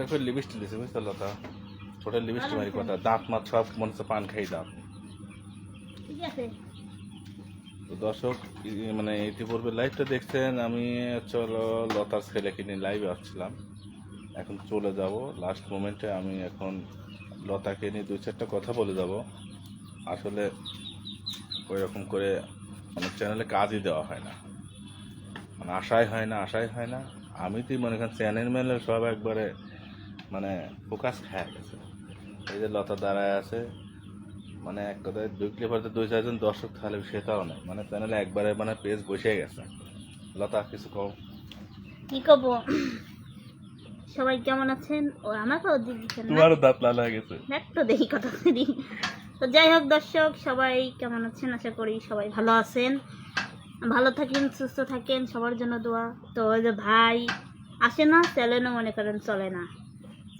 একটা করে লিপস্টিক দিছে বুঝতে লতা ছোট লিপস্টিক মারি কথা দাঁত মাত সব মনে হচ্ছে পান খাই দাঁত ঠিক আছে। তো দর্শক মানে ইতিপূর্বে লাইভটা দেখছেন আমি চলো লতার ছেলেকে নিয়ে লাইভে আসছিলাম। এখন চলে যাব। লাস্ট মোমেন্টে আমি এখন লতাকে নিয়ে দুই চারটা কথা বলে যাব। আসলে ওই রকম করে মানে চ্যানেলে কাজই দেওয়া হয় না। মানে আশাই হয় না আশাই হয় না। আমি তো মনে করেন চ্যানেল ম্যানেল সব একবারে মানে ফোকাস খেয়ে গেছে এই যে লতা দাঁড়ায় আছে মানে এক কথায় দুই ক্লিপ হয়তো দুই চারজন দর্শক তাহলে সেটাও নেই মানে চ্যানেলে একবারে মানে পেজ বসে গেছে। লতা কিছু কম কি করব সবাই কেমন আছেন? ও আমাকেও দিচ্ছেন তোমারও দাঁত লাল হয়ে গেছে। দেখ তো দেখি কথা দিই তো যাই হোক দর্শক সবাই কেমন আছেন? আশা করি সবাই ভালো আছেন। ভালো থাকেন সুস্থ থাকেন সবার জন্য দোয়া। তো ওই যে ভাই আসে না চ্যানেলও মনে করেন চলে না।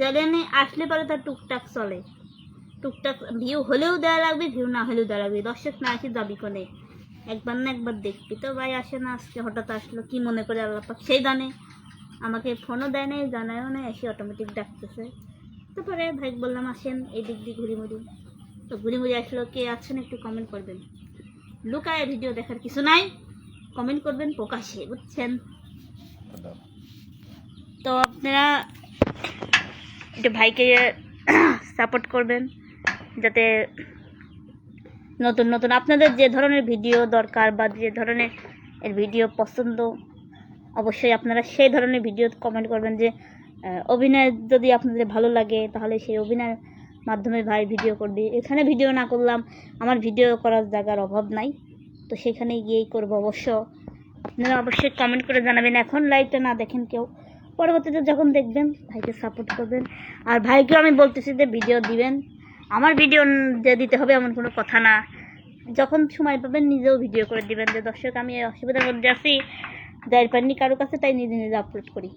চ্যানেলে আসলে পরে তার টুকটাক চলে। টুকটাক ভিউ হলেও দেওয়া লাগবে ভিউ না হলেও দেওয়া লাগবে। দর্শক না আসি দাবি কোনে একবার না একবার দেখবি তো ভাই, আসে না আজকে হঠাৎ আসলো, কি মনে করে আল্লাহ সেই জানে। আমাকে ফোনও দেয় নাই, জানায়ও নাই, এসে অটোমেটিক ডাকতেছে। তারপরে ভাই বললাম, আসেন এই দিক দিয়ে ঘুরি মুড়ি তো ঘুরি মুড়ি আসলো, কে আছেন একটু কমেন্ট করবেন। লুকায় ভিডিও দেখার কিছু নাই। কমেন্ট করবেন প্রকাশে বুঝছেন? তো আপনারা একটু ভাইকে সাপোর্ট করবেন, যাতে নতুন নতুন আপনাদের যে ধরনের ভিডিও দরকার বা যে ধরনের এর ভিডিও পছন্দ, অবশ্যই আপনারা সেই ধরনের ভিডিও কমেন্ট করবেন যে অভিনয় যদি আপনাদের ভালো লাগে, তাহলে সেই অভিনয়ের মাধ্যমে ভাই ভিডিও করবে। এখানে ভিডিও না করলাম, আমার ভিডিও করার জায়গার অভাব নাই। তো সেখানে গিয়েই করব অবশ্য। আপনারা অবশ্যই কমেন্ট করে জানাবেন। এখন লাইভটা না দেখেন কেউ। পরবর্তীতে যখন দেখবেন ভাইকে সাপোর্ট করবেন। আর ভাইকেও আমি বলতেছি যে ভিডিও দিবেন। আমার ভিডিও যে দিতে হবে এমন কোনো কথা না। যখন সময় পাবেন নিজেও ভিডিও করে দিবেন যে দর্শক আমি এই অসুবিধার মধ্যে আছি। যাই পারিনি কারও কাছে তাই নিজে নিজে আপলোড করি।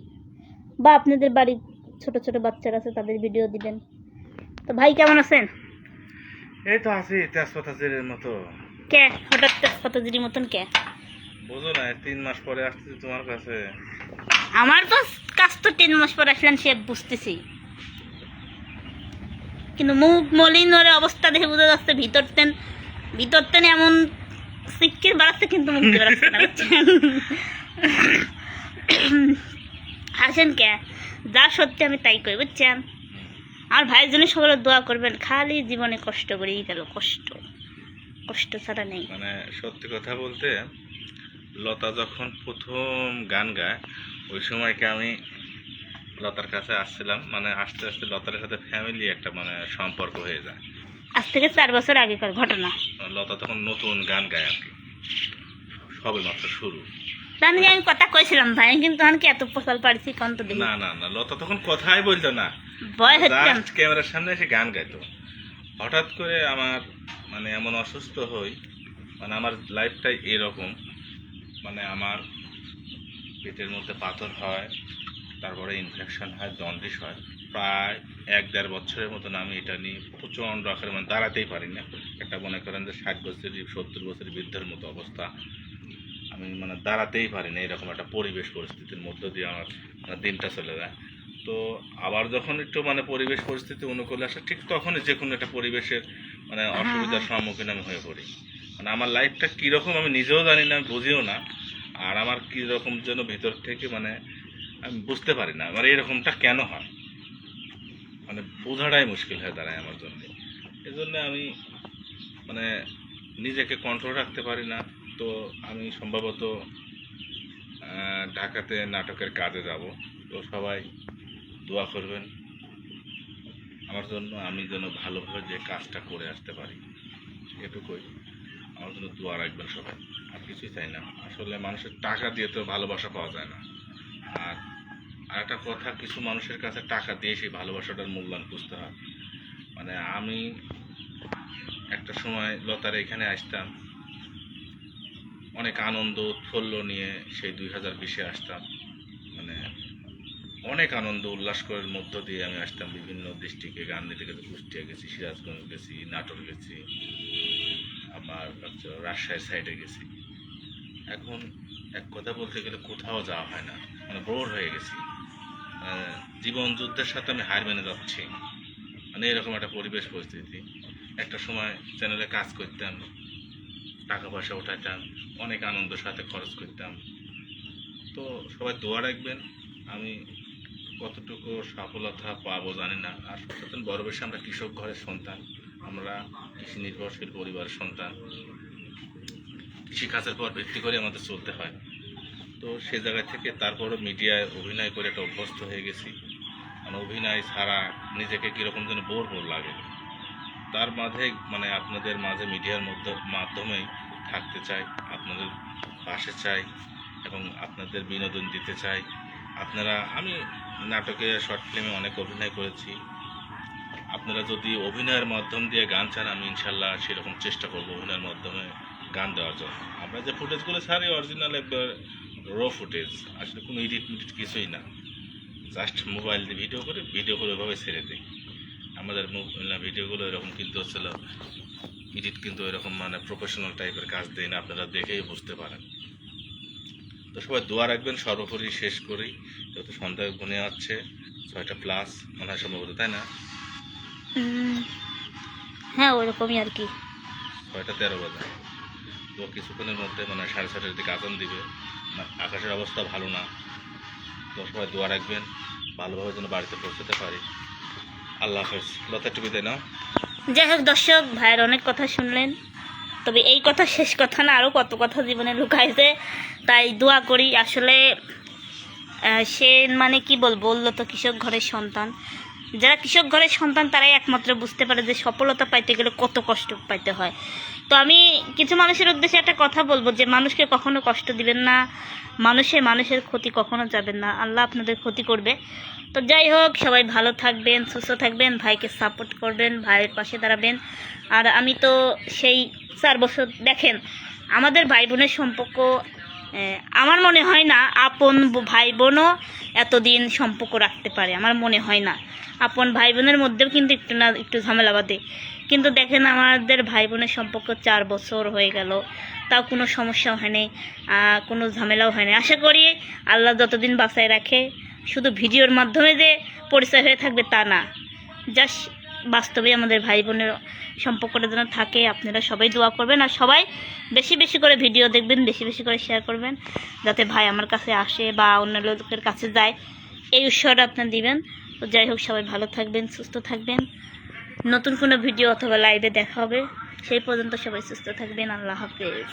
বা আপনাদের বাড়ির ছোট ছোট বাচ্চারা আছে তাদের ভিডিও দিবেন। তো ভাই কেমন আছেন? এই তো আছি তেজপাতা জেলের মতো। কে? হঠাৎ কতদিনই মতন কে? বুঝো না তিন মাস পরে আসতেছি তোমার কাছে। আমার তো কাজ তো তিন মাস পর আসলেন সে বুঝতেছি। কিন্তু মুখ মলিন ওর অবস্থা দেখে বোঝা যাচ্ছে ভিতর তেন ভিতর তেন এমন সিক্কির বাড়াচ্ছে কিন্তু মুখ দিয়ে বাড়াচ্ছে না, বুঝছেন? আসেন কে? যা সত্যি আমি তাই করি বুঝছেন? আমার ভাইয়ের জন্য সকলে দোয়া করবেন, খালি জীবনে কষ্ট করেই গেল, কষ্ট। কষ্ট ছাড়া নেই। মানে সত্যি কথা বলতে, লতা যখন প্রথম গান গায় ওই সময়কে আমি লতার কাছে আসছিলাম মানে আস্তে আস্তে লতার সাথে ফ্যামিলি একটা মানে সম্পর্ক হয়ে যায়। আজ থেকে চার বছর আগেকার ঘটনা। লতা তখন নতুন গান গায় আর কি। সবে মাত্র শুরু। জানি আমি কথা কইছিলাম ভাই কিন্তু আমি কি এত পোষাল পারছি কোন তো না না না লতা তখন কথাই বলতো না। ভয় হচ্ছে। ক্যামেরার সামনে এসে গান গাইতো। হঠাৎ করে আমার মানে এমন অসুস্থ হই মানে আমার লাইফটাই এরকম মানে আমার পেটের মধ্যে পাথর হয় তারপরে ইনফেকশন হয় জন্ডিস হয়। প্রায় এক দেড় বছরের মতন আমি এটা নিয়ে প্রচণ্ড আকারে মানে দাঁড়াতেই পারি না একটা মনে করেন যে ষাট বছরের সত্তর বছরের বৃদ্ধের মতো অবস্থা। আমি মানে দাঁড়াতেই পারি না এরকম একটা পরিবেশ পরিস্থিতির মধ্য দিয়ে আমার মানে দিনটা চলে যায়। তো আবার যখন একটু মানে পরিবেশ পরিস্থিতি অনুকূলে আসে ঠিক তখনই যে কোনো একটা পরিবেশের মানে অসুবিধার সম্মুখীন আমি হয়ে পড়ি। মানে আমার লাইফটা কীরকম আমি নিজেও জানি না বুঝিও না। আর আমার কীরকম যেন ভেতর থেকে মানে আমি বুঝতে পারি না আমার এরকমটা কেন হয়? মানে বোঝাটাই মুশকিল হয়ে দাঁড়ায় আমার জন্য। এই জন্য আমি মানে নিজেকে কন্ট্রোল রাখতে পারি না। তো আমি সম্ভবত ঢাকাতে নাটকের কাজে যাব। তো সবাই দোয়া করবেন। আমার জন্য আমি যেন ভালোভাবে যে কাজটা করে আসতে পারি, এটুকুই। আমার জন্য দোয়া রাখবেন সবাই। কিছুই চাই না। আসলে মানুষের টাকা দিয়ে তো ভালোবাসা পাওয়া যায় না। আর আর একটা কথা, কিছু মানুষের কাছে টাকা দিয়ে সেই ভালোবাসাটার মূল্যায়ন বুঝতে হয়। মানে আমি একটা সময় লতার এখানে আসতাম। অনেক আনন্দ, উৎফুল্ল নিয়ে সেই দুই হাজার বিশে আসতাম। মানে অনেক আনন্দ উল্লাস করার মধ্য দিয়ে আমি আসতাম। বিভিন্ন ডিস্ট্রিক্টে গান দিতে গেছি কুষ্টিয়া গেছি, সিরাজগঞ্জ গেছি, নাটোর গেছি আমার হচ্ছে রাজশাহী সাইডে গেছি। এখন এক কথা বলতে গেলে কোথাও যাওয়া হয় না। মানে বোর হয়ে গেছি। জীবন যুদ্ধের সাথে আমি হার মেনে যাচ্ছি। মানে এরকম একটা পরিবেশ পরিস্থিতি। একটা সময় চ্যানেলে কাজ করতাম, টাকা পয়সা উঠাইতাম অনেক আনন্দের সাথে খরচ করতাম। তো সবাই দোয়া রাখবেন, আমি কতটুকু সফলতা পাবো জানি না। আর সচেতন বড় বেশি আমরা কৃষক ঘরের সন্তান। আমরা কৃষি নির্ভরশীল পরিবারের সন্তান। কৃষিকাজের পর ভিত্তি করে আমাদের চলতে হয়। তো সে জায়গা থেকে তারপরও মিডিয়ায় অভিনয় করে একটা অভ্যস্ত হয়ে গেছি। মানে অভিনয় ছাড়া নিজেকে কীরকম যেন বোর বোর লাগে। তার মাঝে মানে আপনাদের মাঝে মিডিয়ার মধ্যে মাধ্যমেই থাকতে চাই, আপনাদের পাশে চাই এবং আপনাদের বিনোদন দিতে চাই। আপনারা, আমি নাটকে, শর্ট ফিল্মে অনেক অভিনয় করেছি। আপনারা যদি অভিনয়ের মাধ্যম দিয়ে গান চান, আমি ইনশাল্লাহ সেরকম চেষ্টা করব অভিনয়ের মাধ্যমে। গান দেওয়ার জন্য। আমরা যে ফুটেজগুলো ছাড়ি অরিজিনাল একবার র ফুটেজ আসলে কোনো এডিট মিডিট কিছুই না। জাস্ট মোবাইল দিয়ে ভিডিও করে ভিডিও করে ওইভাবে ছেড়ে দিই। আমাদের ভিডিওগুলো এরকম কিন্তু হচ্ছিল এডিট কিন্তু এরকম মানে প্রফেশনাল টাইপের কাজ দেয় না আপনারা দেখেই বুঝতে পারেন। তো সবাই দোয়া রাখবেন সর্বোপরি শেষ করি। যেহেতু সন্ধ্যা গুনে যাচ্ছে ছয়টা প্লাস মনে হয় সম্ভবত তাই না? হ্যাঁ ওরকমই আর কি। ছয়টা তেরো বাজে। তো কিছুক্ষণের মধ্যে মানে সাড়ে ছটার দিকে আজান দিবে। না আকাশের অবস্থা ভালো না। তো সবাই দোয়া রাখবেন, ভালোভাবে যেন বাড়িতে পৌঁছতে পারি। আল্লাহ হাফেজ। লতা টুপি দেয় না যাই হোক, দর্শক, ভাইয়ের অনেক কথা শুনলেন। তবে এই কথা শেষ কথা না আরও কত কথা জীবনে লুকাইছে তাই দোয়া করি। আসলে সে মানে কি বলব? বলল তো কৃষক ঘরের সন্তান। যারা কৃষক ঘরের সন্তান, তারাই একমাত্র বুঝতে পারে যে সফলতা পাইতে গেলে কত কষ্ট পাইতে হয়। তো আমি কিছু মানুষের উদ্দেশ্যে একটা কথা বলব যে, মানুষকে কখনো কষ্ট দিবেন না। মানুষে মানুষের ক্ষতি কখনো যাবেন না। আল্লাহ আপনাদের ক্ষতি করবে। তো যাই হোক, সবাই ভালো থাকবেন, সুস্থ থাকবেন, ভাইকে সাপোর্ট করবেন, ভাইয়ের পাশে দাঁড়াবেন। আর আমি তো সেই চার বছর, দেখেন, আমাদের ভাই বোনের সম্পর্ক আমার মনে হয় না আপন ভাই বোনও এতদিন সম্পর্ক রাখতে পারে, আমার মনে হয় না। আপন ভাই বোনের মধ্যেও কিন্তু একটু না, একটু ঝামেলা বাঁধে। কিন্তু দেখেন আমাদের ভাই বোনের সম্পর্ক চার বছর হয়ে গেল, তাও কোনো সমস্যা হয়নি কোনো ঝামেলাও হয়নি আশা করি আল্লাহ যতদিন বাঁচায় রাখে, শুধু ভিডিওর মাধ্যমে যে পরিচয় হয়ে থাকবে তা না। জাস্ট বাস্তবে আমাদের ভাই বোনের সম্পর্কটা যেন থাকে, আপনারা সবাই দোয়া করবেন আর সবাই বেশি বেশি করে ভিডিও দেখবেন, বেশি বেশি করে শেয়ার করবেন, যাতে ভাই আমার কাছে আসে বা অন্য লোকের কাছে যায়। এই উৎসাহটা আপনার দিবেন। তো যাই হোক, সবাই ভালো থাকবেন, সুস্থ থাকবেন। নতুন কোনো ভিডিও অথবা লাইভে দেখা হবে। সেই পর্যন্ত সবাই সুস্থ থাকবেন। আল্লাহ হাফেজ।